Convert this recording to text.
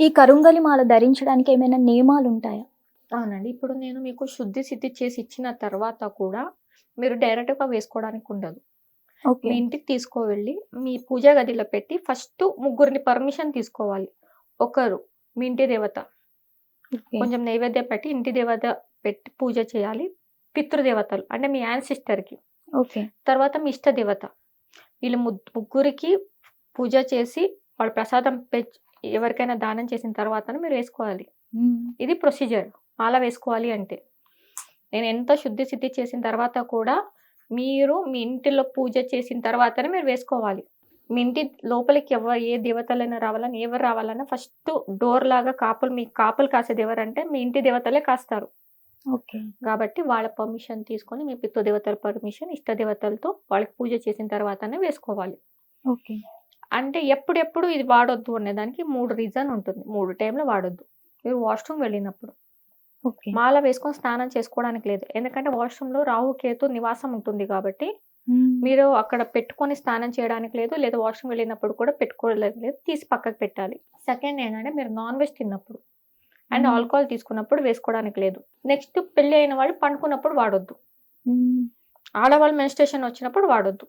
ఈ కరుంగలి మాల ధరించడానికి ఏమైనా నియమాలు ఉంటాయా అవునండి. ఇప్పుడు నేను మీకు శుద్ధి సిద్ధి చేసి ఇచ్చిన తర్వాత కూడా మీరు డైరెక్ట్గా వేసుకోవడానికి ఉండదు. మీ ఇంటికి తీసుకువెళ్ళి మీ పూజా గదిలో పెట్టి ఫస్ట్ ముగ్గురిని పర్మిషన్ తీసుకోవాలి. ఒకరు మీ ఇంటి దేవత. కొంచెం నైవేద్యం పెట్టి ఇంటి దేవత పెట్టి పూజ చేయాలి. పితృదేవతలు అంటే మీ కి. ఓకే. తర్వాత మీ ఇష్ట దేవత. వీళ్ళు ముగ్- ముగ్గురికి పూజ చేసి వాళ్ళ ప్రసాదం పె- ఎవరికైనా దానం చేసిన తర్వాతనే మీరు వేసుకోవాలి. ఇది ప్రొసీజర్. మాల వేసుకోవాలి అంటే. నేను ఎంత శుద్ధి సిద్ధి చేసిన తర్వాత కూడా మీరు మీ ఇంటిలో పూజ చేసిన తర్వాతనే మీరు వేసుకోవాలి. మీ ఇంటి లోపలికి ఎవరు ఏ దేవతలైనా రావాలని ఎవరు రావాలన్నా ఫస్ట్ డోర్ లాగా కాపులు మీ కాపులు కాసేది ఎవరంటే మీ ఇంటి దేవతలే కాస్తారు. ఓకే. కాబట్టి వాళ్ళ పర్మిషన్ తీసుకొని మీ పితృ దేవతల పర్మిషన్ ఇష్ట దేవతలతో వాళ్ళకి పూజ చేసిన తర్వాతనే వేసుకోవాలి. ఓకే. అంటే ఎప్పుడెప్పుడు ఇది వాడొద్దు అనేదానికి మూడు రీజన్ ఉంటుంది. మూడు టైంలో వాడొద్దు. మీరు వాష్రూమ్ వెళ్ళినప్పుడు. మాల వేసుకొని స్నానం చేసుకోవడానికి లేదు. ఎందుకంటే వాష్రూమ్లో రాహు కేతు నివాసం ఉంటుంది కాబట్టి. మీరు అక్కడ పెట్టుకొని స్నానం చేయడానికి లేదు లేదా వాష్రూమ్ వెళ్ళినప్పుడు కూడా పెట్టుకోవడానికి లేదు. తీసి పక్కకు పెట్టాలి. సెకండ్ ఏంటంటే మీరు నాన్ వెజ్ తిన్నప్పుడు అండ్. ఆల్కహాల్ తీసుకున్నప్పుడు వేసుకోవడానికి లేదు. నెక్స్ట్ పెళ్ళి అయిన వాళ్ళు పండుకున్నప్పుడు వాడొద్దు. ఆడవాళ్ళు మెన్స్ట్రేషన్ వచ్చినప్పుడు వాడొద్దు.